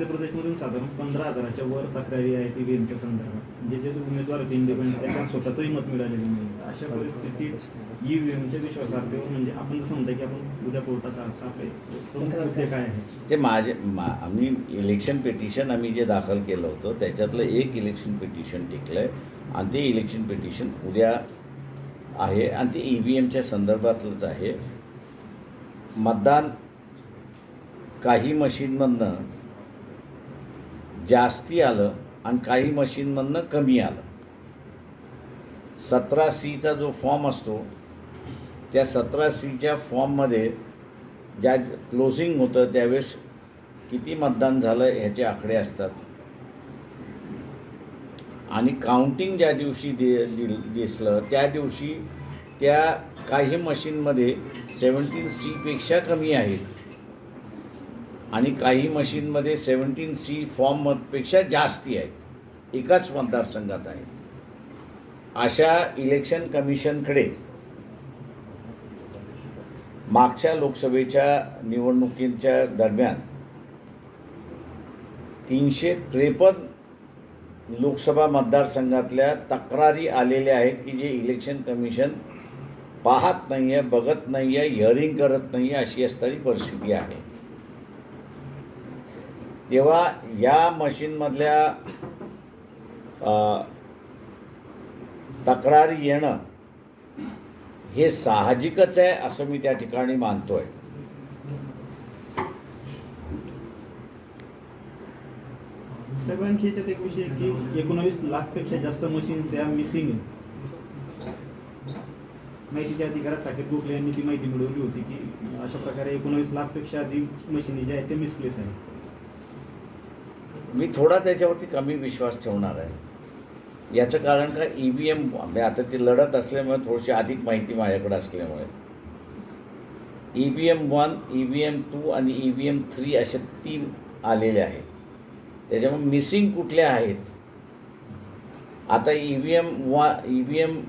मध्य प्रदेशमधून साधारण पंधरा हजाराच्या वर तक्रारी आहेत ईव्हीएमच्या संदर्भात. म्हणजे जे जे उमेदवार होते इंडिपेंडंट त्यांना स्वतःचंही मत मिळालेलं नाही अशा परिस्थितीत ईव्हीएमच्या विश्वासार्हतेवर म्हणजे आपण जसं म्हणता की आपण उद्या कोर्टाचा आपले काय? आहे ते माझे मा आम्ही इलेक्शन पिटिशन आम्ही जे दाखल केलं होतं त्याच्यातलं एक इलेक्शन पिटिशन टिकलं आहे आणि ते इलेक्शन पिटिशन उद्या आहे. आणि ते ई व्ही एमच्या संदर्भातलंच आहे. मतदान काही मशीनमधनं जास्ती आलं आणि काही मशीनमधनं कमी आलं. सतरा सीचा जो फॉर्म असतो त्या सतरा सीच्या फॉर्ममध्ये ज्या क्लोजिंग होतं त्यावेळेस किती मतदान झालं ह्याचे आकडे असतात. आणि काउंटिंग ज्या दिवशी दि दिल दिसलं त्या दिवशी त्या काही मशीनमध्ये सेवन्टीन सीपेक्षा कमी आहेत. आणि काही मशीनमध्ये सेवन्टीन सी फॉर्मपेक्षा जास्ती आहेत. एकाच मतदारसंघात आहेत. अशा इलेक्शन कमिशनकडे मागच्या लोकसभेच्या निवडणुकींच्या दरम्यान तीनशे त्रेपन्न लोकसभा मतदारसंघातल्या तक्रारी आलेल्या आहेत की जे इलेक्शन कमिशन पाहत नाही आहे बघत नाही आहे हिअरिंग करत नाही आहे अशी असणारी परिस्थिती आहे. तेव्हा या मशीनमधल्या तक्रारी येणं हे साहजिकच आहे असं मी त्या ठिकाणी मानतोय. सगळ्यांची याच्यात एक विषय की एकोणावीस लाखपेक्षा जास्त मशीन्स या मिसिंग आहेत. माहितीच्या अधिकारात साकेत गोखले यांनी ती माहिती मिळवली होती की अशा प्रकारे एकोणावीस लाखपेक्षा अधिक मशीनी ज्या आहेत ते मिसप्लेस आहेत. मी थोडा त्याच्यावरती कमी विश्वास ठेवणार आहे. याचं कारण का ई व्ही एम आता ती लढत असल्यामुळे थोडीशी अधिक माहिती माझ्याकडे असल्यामुळे. E V M one E V M two आणि ई व्ही एम थ्री असे तीन आलेले आहेत. त्याच्यामुळे मिसिंग कुठल्या आहेत? आता E V M one E V M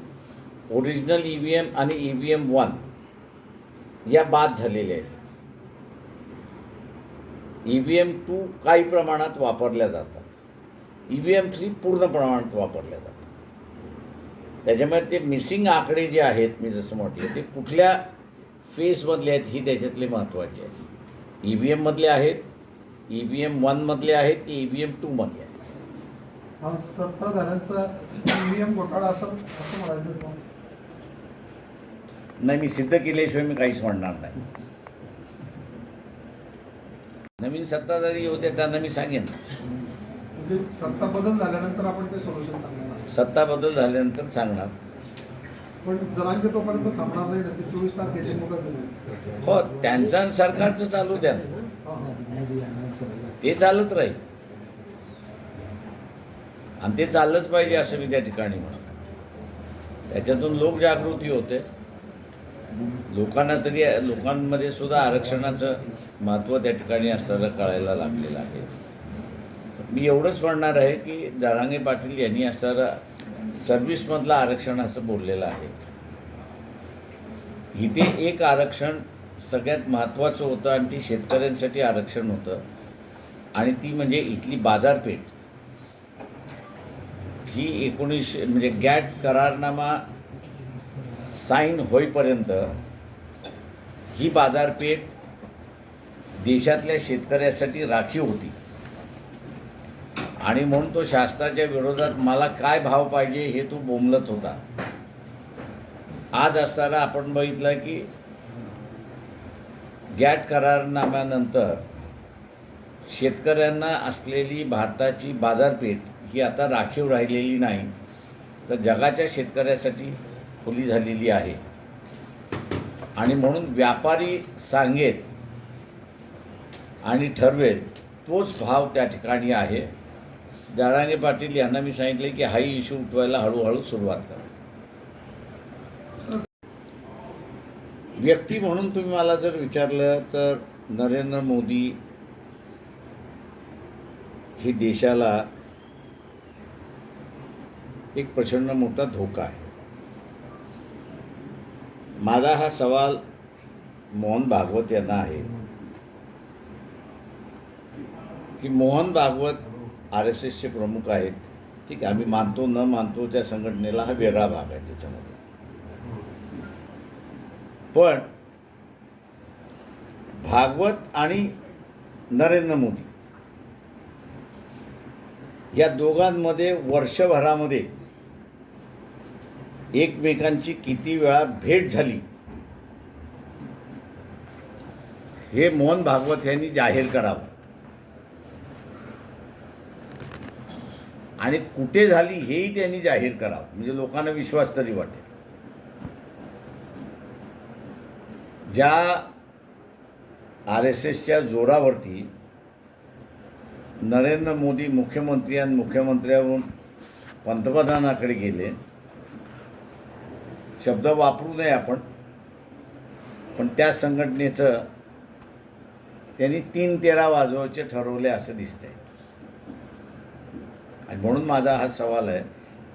original E V M आणि ई व्ही एम वन या बाद झालेल्या आहेत. ई व्ही एम टू काही प्रमाणात वापरल्या जातात. ई व्ही एम थ्री पूर्ण प्रमाणात वापरल्या जातात. त्याच्यामुळे ते मिसिंग आकडे जे आहेत मी जसं म्हटले ते कुठल्या फेजमधले आहेत ही त्याच्यातले महत्त्वाचे आहेत. ई व्ही एममधले आहेत ई व्ही एम वनमधले आहेत की ई व्ही एम टूमधले आहेत? सत्ताधाऱ्यांचा ईव्हीएम घोटाळा असं असं म्हणायचं? नाही मी सिद्ध केल्याशिवाय मी काहीच म्हणणार नाही. नवीन सत्ताधारी होते त्यांना मी सांगेन. म्हणजे सत्ता बदल झाल्यानंतर आपण ते सोल्युशन सांगणार सत्ता बदल झाल्यानंतर सांगणार. पण जरांगे तोपर्यंत थांबणार नाही ना ते चोवीस तारखेची मुदत दिली हो त्यांचं आणि सरकारचं चालू द्या. हा, हा. ते चालत राहील. आणि ते चाललंच पाहिजे असं मी त्या ठिकाणी म्हणतो. त्याच्यातून लोकजागृती होते. लोकांना तरी लोकांमध्ये सुद्धा आरक्षणाचं महत्त्व त्या ठिकाणी असताना कळायला लागलेलं आहे. मी एवढंच म्हणणार आहे की जारांगे पाटील यांनी असणारा सर्व्हिसमधलं आरक्षण असं बोललेलं आहे. इथे एक आरक्षण सगळ्यात महत्त्वाचं होतं आणि ती शेतकऱ्यांसाठी आरक्षण होतं. आणि ती म्हणजे इथली बाजारपेठ. ही एकोणीसशे म्हणजे गॅट करारनामा साईन होईपर्यंत ही बाजारपेठ देशातल्या शेतकऱ्यासाठी राखीव होती. आणि म्हणून तो शासनाच्या विरोधात मला काय भाव पाहिजे हे तो बोंबलत होता. आज असताना आपण बघितलं की गॅट करारनाम्यानंतर शेतकऱ्यांना असलेली भारताची बाजारपेठ ही आता राखीव राहिलेली नाही. तर जगाच्या शेतकऱ्यासाठी खुली झालेली आहे. आणि म्हणून व्यापारी सांगेल आणि ठरवेल तोच भाव त्या ठिकाणी आहे. दाराणे पाटील यांना मी सांगितले की हाही इश्यू उठवायला हळूहळू सुरुवात करा. व्यक्ती म्हणून तुम्ही मला जर विचारलं तर नरेंद्र मोदी हे देशाला एक प्रचंड मोठा धोका आहे. माझा हा सवाल मोहन भागवत यांना आहे. की मोहन भागवत आर एस एसचे प्रमुख आहेत. ठीक आहे आम्ही मानतो न मानतो त्या संघटनेला हा वेगळा भाग आहे त्याच्यामध्ये. पण भागवत आणि नरेंद्र मोदी या दोघांमध्ये वर्षभरामध्ये एकमेकांची किती वेळा भेट झाली? हे मोहन भागवत यांनी जाहीर करावं. आणि कुठे झाली हेही त्यांनी जाहीर करावं. म्हणजे लोकांना विश्वास तरी वाटेल. ज्या आर एस एसच्या जोरावरती नरेंद्र मोदी मुख्यमंत्री आणि मुख्यमंत्र्यावरून पंतप्रधानाकडे गेले शब्द वापरू नये आपण. पण त्या संघटनेचं त्यांनी तीन तेरा वाजवायचे ठरवले असं दिसतंय. आणि म्हणून माझा हा सवाल आहे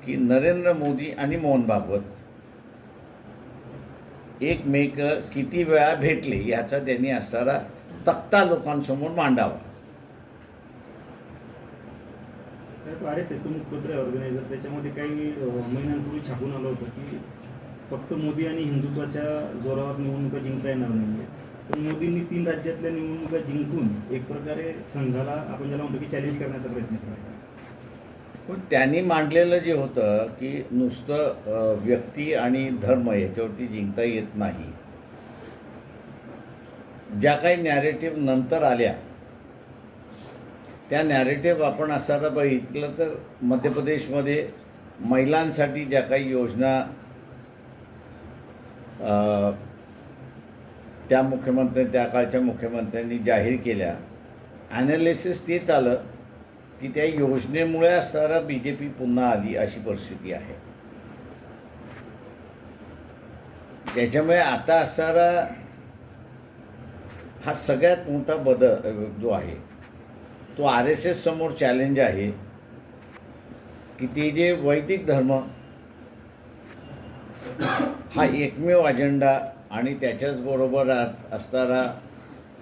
की नरेंद्र मोदी आणि मोहन भागवत एकमेक किती वेळा भेटले याचा त्यांनी असणारा तक्ता लोकांसमोर मांडावा. आर एस एस मुखपत्र ऑर्गनायझर त्याच्यामध्ये काही महिन्यांपूर्वी छापून आलं होतं की फक्त मोदी आणि हिंदुत्वाच्या जोरावर निवडणुका जिंकता येणार नाहीये. पण मोदींनी तीन राज्यातल्या निवडणुका जिंकून एक प्रकारे संघाला आपण ज्याला म्हणतो की चॅलेंज करण्याचा प्रयत्न केला. पण त्यांनी मांडलेलं जे होतं की नुसतं व्यक्ती आणि धर्म याच्यावरती जिंकता येत नाही. ज्या काही नॅरेटिव्ह नंतर आल्या त्या नॅरेटिव्ह आपण असताना बघितलं तर मध्य प्रदेशमध्ये महिलांसाठी ज्या काही योजना त्या मुख्यमंत्री त्या काळच्या मुख्यमंत्र्यांनी जाहीर केल्या. ॲनालिसिस तेच आलं की त्या योजनेमुळे असणारा बी जे पी पुन्हा आली अशी परिस्थिती आहे. त्याच्यामुळे आता असणारा हा सगळ्यात मोठा बदल जो आहे तो आर एस एस समोर चॅलेंज आहे की ते जे वैदिक धर्म हा एकमेव अजेंडा आणि त्याच्याचबरोबर असणारा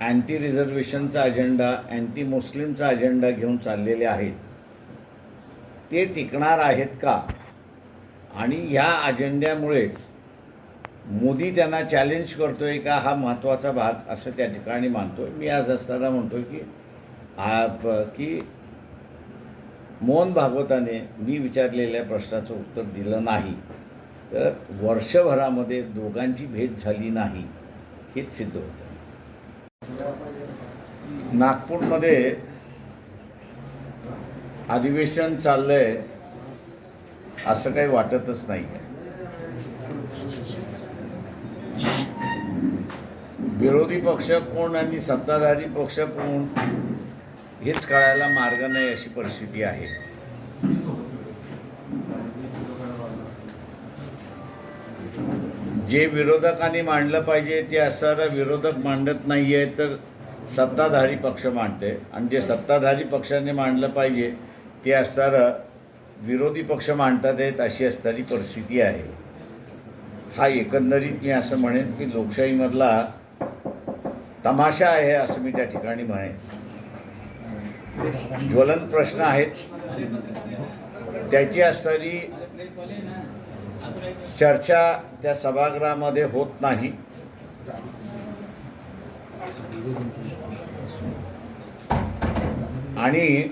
अँटी रिझर्वेशनचा अजेंडा अँटी मुस्लिमचा अजेंडा घेऊन चाललेले आहेत. ते टिकणार आहेत का? आणि ह्या अजेंड्यामुळेच मोदी त्यांना चॅलेंज करतो आहे का? हा महत्त्वाचा भाग असं त्या ठिकाणी मानतो मी आज असताना म्हणतो की की मोहन भागवताने मी विचारलेल्या प्रश्नाचं उत्तर दिलं नाही. तर वर्षभरामध्ये दोघांची भेट झाली नाही हेच सिद्ध होतं. नागपूरमध्ये अधिवेशन चाललंय असं काही वाटतच नाही आहे विरोधी पक्ष कोण आणि सत्ताधारी पक्ष कोण हेच कळायला मार्ग नाही अशी परिस्थिती आहे. जे विरोधकांनी मांडलं पाहिजे ते असणारा विरोधक मांडत नाही आहे तर सत्ताधारी पक्ष मांडते. आणि जे सत्ताधारी पक्षाने मांडलं पाहिजे ते असणारं विरोधी पक्ष मांडतात आहेत अशी असणारी परिस्थिती आहे. हा एकंदरीत मी असं म्हणेन की लोकशाहीमधला तमाशा आहे असं मी त्या ठिकाणी म्हणेन. ज्वलन प्रश्न आहेत. त्याची असणारी चर्चा त्या सभागृहामध्ये होत नाही. आणि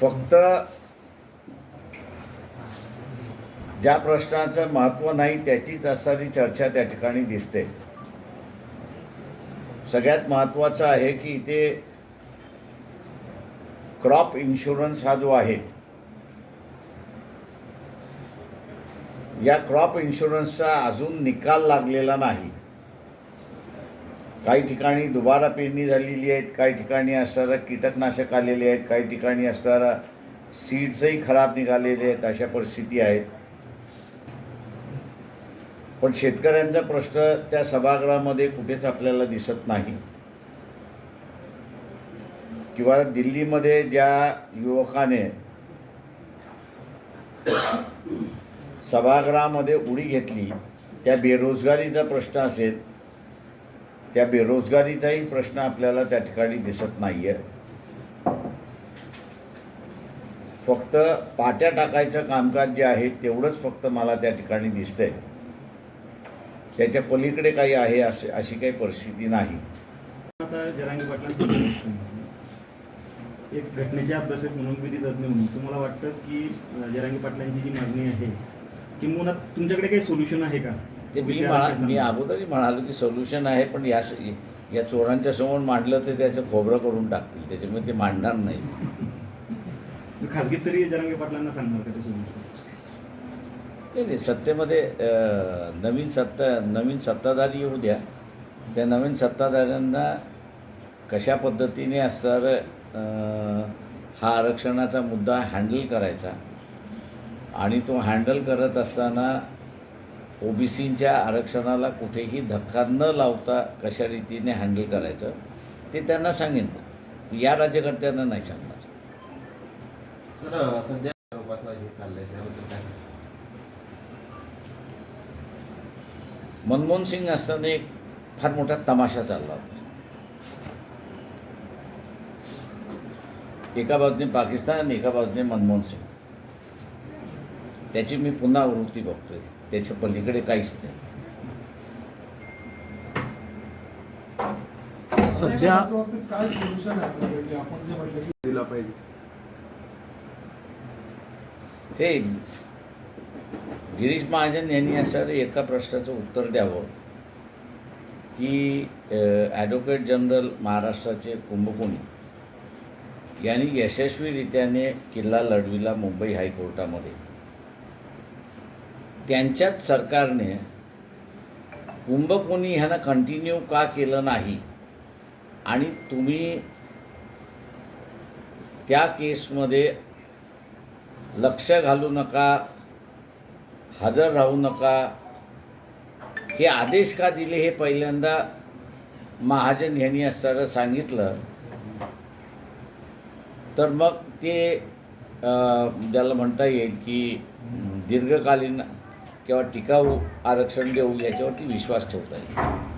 फक्त ज्या प्रश्नाचं महत्त्व नाही त्याचीच असणारी चर्चा त्या ठिकाणी दिसते. सगळ्यात महत्त्वाचं आहे की इथे क्रॉप इन्शुरन्स हा जो आहे या क्रॉप इन्शुरन्सचा अजून निकाल लागलेला नाही. काही ठिकाणी दुबारा पेरणी झालेली आहेत काही ठिकाणी असणारा कीटकनाशक आलेले आहेत काही ठिकाणी असणारा सीड्सही खराब निघालेले आहेत अशा परिस्थिती आहेत. पण शेतकऱ्यांचा प्रश्न त्या सभागृहामध्ये कुठेच आपल्याला दिसत नाही. किंवा दिल्लीमध्ये ज्या युवकाने सभागृहामध्ये उडी घेतली त्या बेरोजगारीचा प्रश्न असेल त्या बेरोजगारीचाही प्रश्न आपल्याला त्या ठिकाणी दिसत नाही आहे फक्त पाट्या टाकायचं कामकाज जे आहे तेवढंच फक्त मला त्या ठिकाणी दिसतंय. त्याच्या पलीकडे काही आहे असे अशी काही परिस्थिती नाही. आता जरांगी पाटलांचं एक घटनेचे अभ्यासक म्हणून विधी तज्ञ म्हणून तुम्हाला वाटतं की जरांगी पाटलांची जी मागणी आहे किंवा तुमच्याकडे काही सोल्युशन आहे का? ते मी? मी अगोदरही म्हणालो की सोल्युशन आहे पण या या चोरांच्या समोर मांडलं तर त्याचं खोबरं करून टाकतील. त्याच्यामुळे ते मांडणार नाही. खाजगीत तरी जरांगी पाटलांना सांगणार का ते सोल्युशन नाही नाही सत्तेमध्ये नवीन सत्ता नवीन सत्ताधारी येऊ द्या. त्या नवीन सत्ताधाऱ्यांना कशा पद्धतीने असणार हा आरक्षणाचा मुद्दा हँडल करायचा. आणि तो हँडल करत असताना ओबीसींच्या आरक्षणाला कुठेही धक्का न लावता कशा रीतीने हँडल करायचं ते त्यांना सांगेन या राज्यकर्त्यांना नाही सांगणार. सर सध्या मनमोहन सिंग असताना एक फार मोठा तमाशा चालला होता. एका बाजूने पाकिस्तान आणि एका बाजूने मनमोहन सिंग. त्याची मी पुन्हा वृत्ती बघतोय. त्याच्या पलीकडे काहीच नाही. सध्या याच्या बाबतीत काय सोल्युशन आहे आपल्याकडे की आपण जे म्हटलं की दिला पाहिजे. ते गिरीश महाजन यांनी असं एका प्रश्नाचं उत्तर द्यावं की ॲडव्होकेट जनरल महाराष्ट्राचे कुंभकोणी यांनी यशस्वीरित्याने किल्ला लढविला मुंबई हायकोर्टामध्ये. त्यांच्याच सरकारने कुंभकोणी ह्यांना कंटिन्यू का केलं नाही? आणि तुम्ही त्या केसमध्ये लक्ष घालू नका हजर राहू नका. हे आदेश का दिले? हे पहिल्यांदा महाजन यांनी असताना सांगितलं. तर मग ते ज्याला म्हणता येईल की दीर्घकालीन किंवा टिकाऊ आरक्षण देऊ याच्यावरती विश्वास ठेवता येईल.